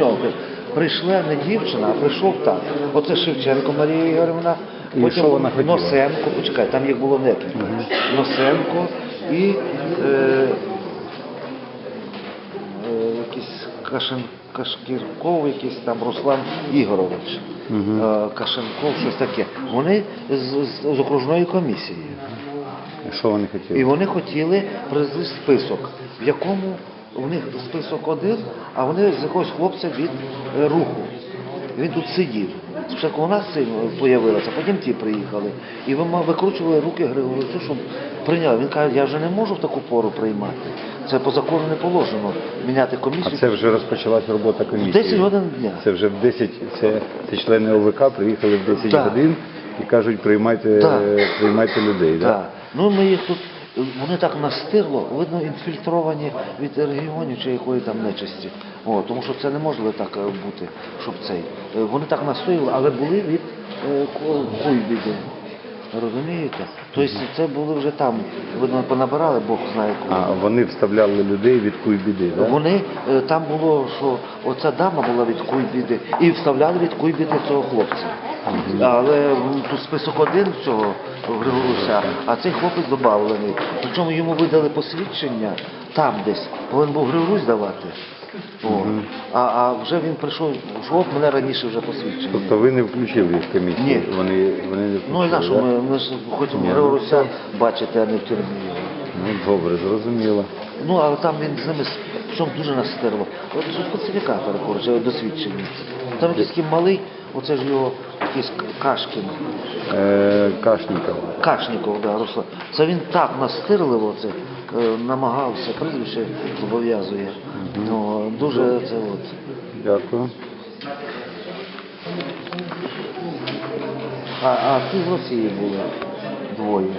нього. Прийшла не дівчина, а прийшов так. Оце Шевченко Марія Ігорівна, І потім що вона хотіла? Носенко, почекай, там їх було декілька. Носенко і е, е, якийсь Кашин, Кашкірков, якийсь там Руслан Ігорович. Е, Кашенков, щось таке. Вони з, з, з окружної комісії. Що вони хотіли? І вони хотіли привезти список, в якому у них список один, а вони з якогось хлопця від е, руху. Він тут сидів. Спочатку вона з'явилася, потім ті приїхали. І ви викручували руки Григорівцю, щоб прийняли. Він каже, я вже не можу в таку пору приймати. Це по закону не положено міняти А комісію. це вже розпочалась робота комісії. 10 годин дня. Це вже в 10, це, це члени ОВК приїхали в 10 Так. годин і кажуть, приймайте, Так. приймайте людей. Да? Ну ми їх тут, вони так настирло, видно, інфільтровані від регіонів чи якої там нечисті. О, тому що це не може так е, бути, щоб цей. Е, Вони так настояли, але були від е, ко- Куйбіди. Розумієте? Тобто це були вже там, видно, понабирали, Бог знає кого. А вони вставляли людей від куйбіди, да? Вони е, там було, що оця дама була від Куйбіди, і вставляли від Куйбіди цього хлопця. Але м, тут список один цього Григоруся, а цей хлопець додавлений. Причому йому видали посвідчення там десь. Повинен був Григорусь давати. О. А, а вже він прийшов, що от мене раніше вже посвідчення. Тобто ви не включили їх в комісію? Ні. Вони, вони не Ну і на що да? ми, ми ж хочемо Григоруся бачити, а не в тюрмі. Ну добре, зрозуміло. Ну, але там він з ними причому дуже настерло. От що фальсифікатори, коротше, досвідчені. Там якийсь такий малий, оце ж його якийсь Кашкін. Е, Кашніков. Кашніков, да, Руслан. Це він так настирливо це е, намагався, прізвище зобов'язує. Ну, дуже це от. Дякую. А, а ті в Росії були двоє.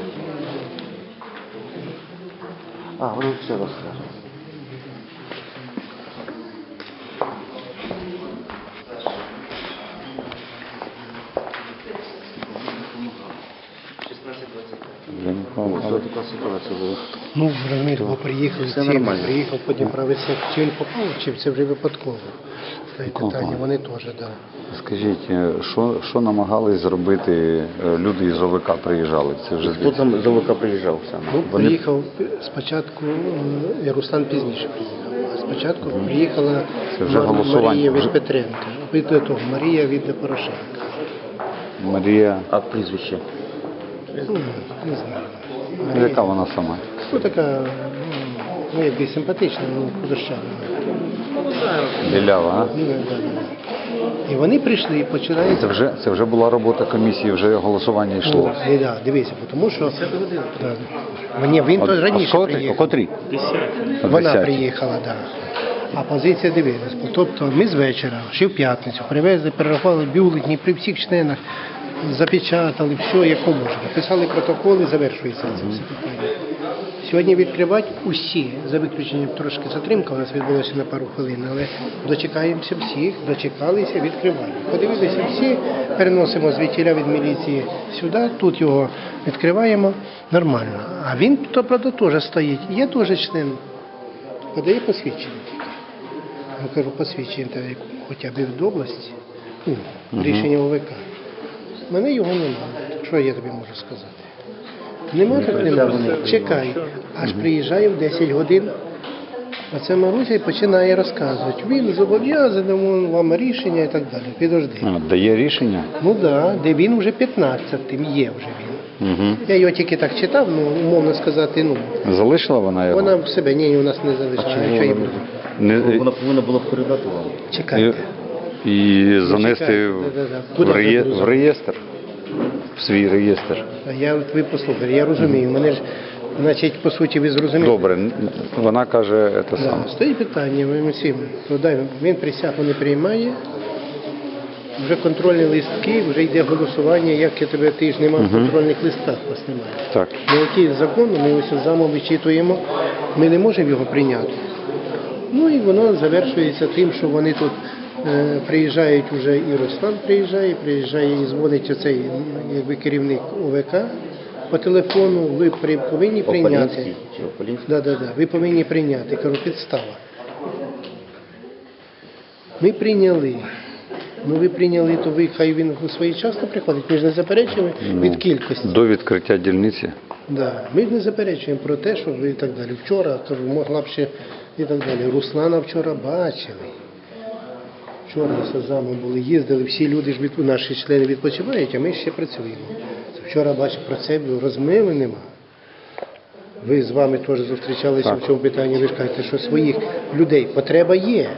А, вони ще розкажу. Ось така ситуація була. Ну, розумієте, бо приїхав Все всі, приїхав, потім правиться, чи він попав, чи це вже випадково. Попав. питання, вони теж, так. Да. Скажіть, е, що, що намагались зробити е, люди із ОВК приїжджали? Це вже Хто там з ОВК приїжджав саме? Ну, Вони- приїхав спочатку, е, Руслан пізніше приїхав. Спочатку приїхала Це вже голосування. Марія від Петренка, від того, Марія від Порошенка. Марія, А прізвище? Не знаю. ну, яка вона сама? Ну, така, ну, якби симпатична, ну, худощава. Білява, а? Ну. І вони прийшли і починають Це вже, це вже була робота комісії, вже голосування йшло. Ну, да, дивися, тому що да. Ні, він то раніше а приїхав. Котрі? Вона 10-й. приїхала, так. Да. А позиція дивилась. Тобто ми з вечора, ще в п'ятницю, привезли, перерахували бюлетні при всіх членах, запечатали, все, як можна. Писали протоколи, завершується це все питання. Сьогодні відкривати усі, за виключенням трошки затримка у нас відбулася на пару хвилин, але дочекаємося всіх, дочекалися, відкриваємо. Подивилися всі, переносимо звідтіля від міліції сюди, тут його відкриваємо нормально. А він, то правда, теж стоїть. Я теж член. Подає посвідчення. Я кажу, посвідчення хоча б від області, ну, рішення ОВК. Мене його немає. Що я тобі можу сказати? Нема так нема. Чекай. Аж приїжджає в 10 годин. А це Маруся і починає розказувати. Він зобов'язаний вон вам рішення і так далі. Підожди. А, дає рішення? Ну так, да, де він вже 15-тим є вже він. Угу. Я його тільки так читав, ну, умовно сказати, ну. Залишила вона його? Вона в себе, ні, у нас не залишила. Що їй буде? Не, Вона повинна була передати вам. Чекайте. І, занести в, реє- в реєстр, в свій реєстр. А я от ви послухайте, я розумію. Мене ж, значить, по суті, ви зрозуміли. Добре, вона каже Да, саме. стоїть питання, ми всім. Ну, дай, він присягу не приймає. Вже контрольні листки, вже йде голосування, як я тебе, ти ж нема в контрольних листках вас немає. Так. Ну, який закон, ми ось замом вичитуємо, ми не можемо його прийняти. Ну і воно завершується тим, що вони тут е, приїжджають вже і Руслан приїжджає, приїжджає і дзвонить оцей якби керівник ОВК по телефону, ви при, повинні прийняти. Да, да, да. Ви повинні прийняти. Кажу, підстава. Ми прийняли. Ну ви прийняли, то ви хай він своєчасно приходить. Ми ж не заперечуємо від кількості. До відкриття дільниці? Да. Ми ж не заперечуємо про те, що ви і так далі. Вчора, кажу, могла б ще і так далі. Руслана вчора бачили. Вчора з зами були, їздили, всі люди ж від, наші члени відпочивають, а ми ще працюємо. Вчора бачив про це, розмови нема. Ви з вами теж зустрічалися Так. в цьому питанні, ви ж кажете, що своїх людей потреба є.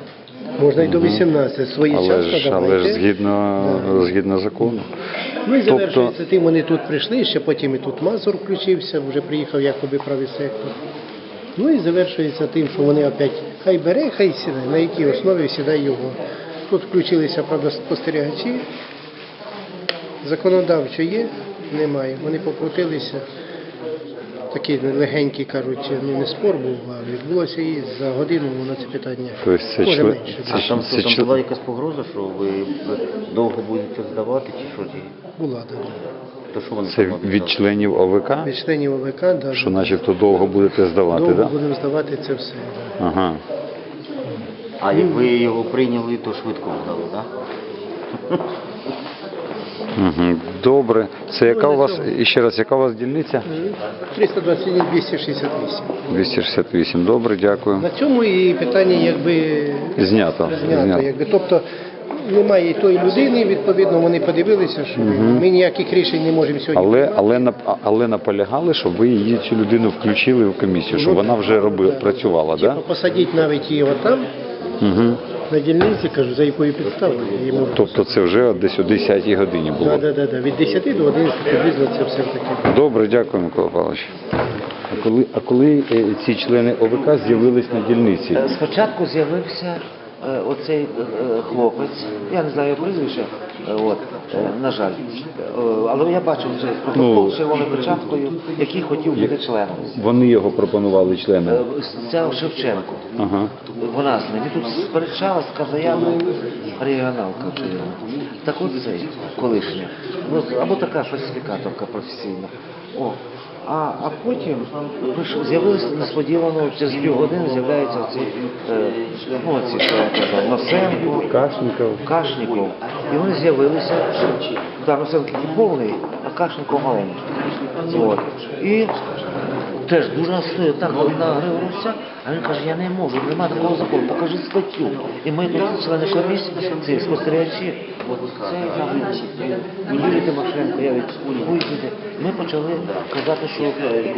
Можна й до 18, свої Але часто ж, але ж згідно, згідно закону. Ну і Тобто- завершується тим, вони тут прийшли, ще потім і тут Мазур включився, вже приїхав якоби правий сектор. Ну і завершується тим, що вони опять хай бере, хай сідає, на якій основі сідає його. Тут включилися, спостерігачі. Законодавчо є, немає. Вони покрутилися. Такий легенький, кажуть, ну не спор був, а відбулося і за годину на це питання. Тобто це Може менше. це А там, це там чо- була якась погроза, що ви довго будете здавати, чи що? Чи- Була да. То що вони Це там від членів ОВК, Від членів ОВК, да, що начебто довго будете здавати, довго так? Да? будемо здавати це все. Да. Ага. А як ви його прийняли, то швидко здали, так? Угу. Добре. Це яка у вас, ще раз, яка у вас дільниця? 321 268. 268. Добре, дякую. На цьому і питання якби Знято. знято. Якби. Тобто немає і тої людини, відповідно, вони подивилися, що ми ніяких рішень не можемо сьогодні. Але, але, нап- але наполягали, щоб ви її цю людину включили в комісію, щоб вона вже робила, працювала, Типу, так? посадіть навіть її отам, Угу. На дільниці, кажу, за якою підставою. Тобто це вже десь о 10 годині Да, було. да, да, да. Від 10 до 11 приблизно це все таке. Добре, дякую, Микола Павлович. А коли, а коли е, ці члени ОВК з'явились на дільниці? Спочатку з'явився оцей е, хлопець, я не знаю його прізвище, е, от, е, на жаль. Е, Але я бачив цей протокол Ну, з червоною печаткою, який хотів бути членом. Вони його пропонували Е, членам. Це Шевченко. Ага. Вона з ним. І тут сперечалась, така заява регіоналка. Так от цей колишня. Ну, або така фальсифікаторка професійна. О. А, а потім з'явилися несподівано, через півгодини з'являються ці, е, ну, ці, казав, Носенко, Кашніков. Кашніков. І вони з'явилися, да, Носенко повний, а Кашніков маленький. От. І теж дуже настояв так на Григоровця, а він каже, я не можу, немає такого закону, покажи статтю. І ми тут члени комісії, ці спостерігачі, от це я Юрій Тимошенко, я від Вуйкіде, ми почали казати, що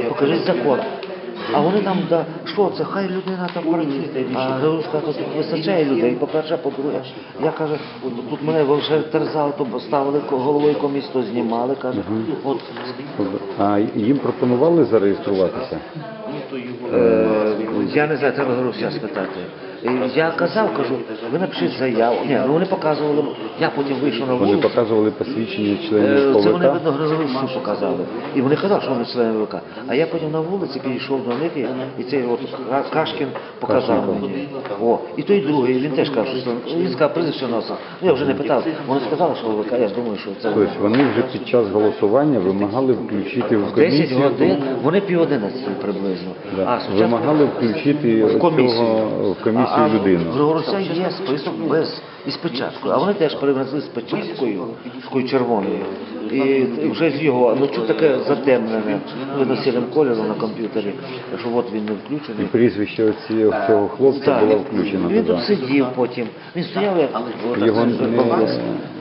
покажи закон. А вони нам, да, що це, хай людина там працює. А Григорович тут вистачає людей, по-перше, по-друге, я каже, тут мене вже терзали, то поставили головою комісії, то знімали, каже, от. А їм пропонували зареєструватися? Е, я не знаю, треба Григоровця спитати. Я казав, кажу, ви напишіть заяву. Ні, ну вони показували, я потім вийшов на Вони вулицю. показували посвідчення Е, членів Це вони, ОВК? видно, Грозовицю показали. І вони казали, що вони члени ВК. А я потім на вулиці підійшов до них, і- і цей от Ка- Кашкін показав мені. О, і той другий, він теж каже, що він сказав прізвище носа. Ну я вже не питав. Вони сказали, що ВК, я ж думаю, що це Тобто вони вже під час голосування вимагали включити в 10 комісію. годин, вони пів одинадцятої приблизно. Да. А спочатку Вимагали включити в комісію. цього в комісію а, людину. В Григорця є список без із печаткою, а вони теж привезли з печаткою, такою червоною. І вже з його, ну чуть таке затемнене, видно сірим кольором на комп'ютері, що от він не І включений. прізвище оці- цього хлопця Так, було включено Він туди. тут сидів потім. Він стояв як Його не- баланс.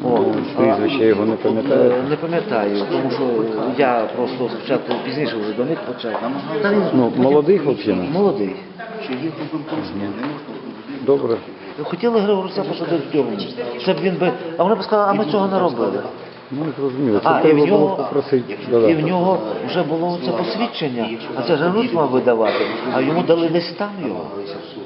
О, прізвище його не пам'ятаєте? Е, Не пам'ятаю, тому що я просто спочатку пізніше вже до них почав. Та він Ну, молодий хлопчина? молодий. Добре. Хотіли Григорця посадити в тюрму. Щоб він би. А вони б сказали, а ми цього не робили. Ну, зрозуміло. А, і в нього, і в нього вже було це посвідчення, а це ж Григорович мав видавати, а йому дали десь там його.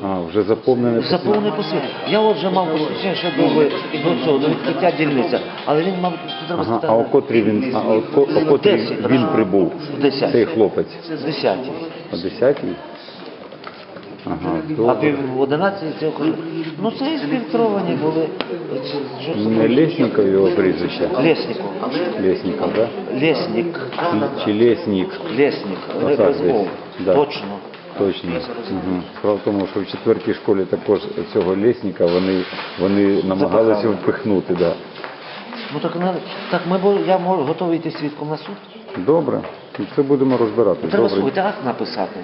А, вже заповнене. Заповнений посвідчення. Я от вже мав посвідчення ще до, ви- до цього, до відкриття дільниця, але він мав треба Ага, а о котрій він, а о, ко- о котрій Десять. він прибув? Десять. Цей хлопець. З 10. О 10-й? Ага, А добре. пів 11 це коли. Ну це і були. Чи- що це? Не Лесніков його прізвище? Лесніков. Лесніков, да? Лесник. Чи, чи Леснік? Лесник. Отак Лесник. десь. Да. Точно. Точно. Угу. Справа в тому, що в четвертій школі також цього лісника вони, вони намагалися Запихали. впихнути. Да. Ну так, не- так ми, бо- я можу готовий йти свідком на суд. Добре, це будемо розбирати. Треба Добре. хоч акт написати.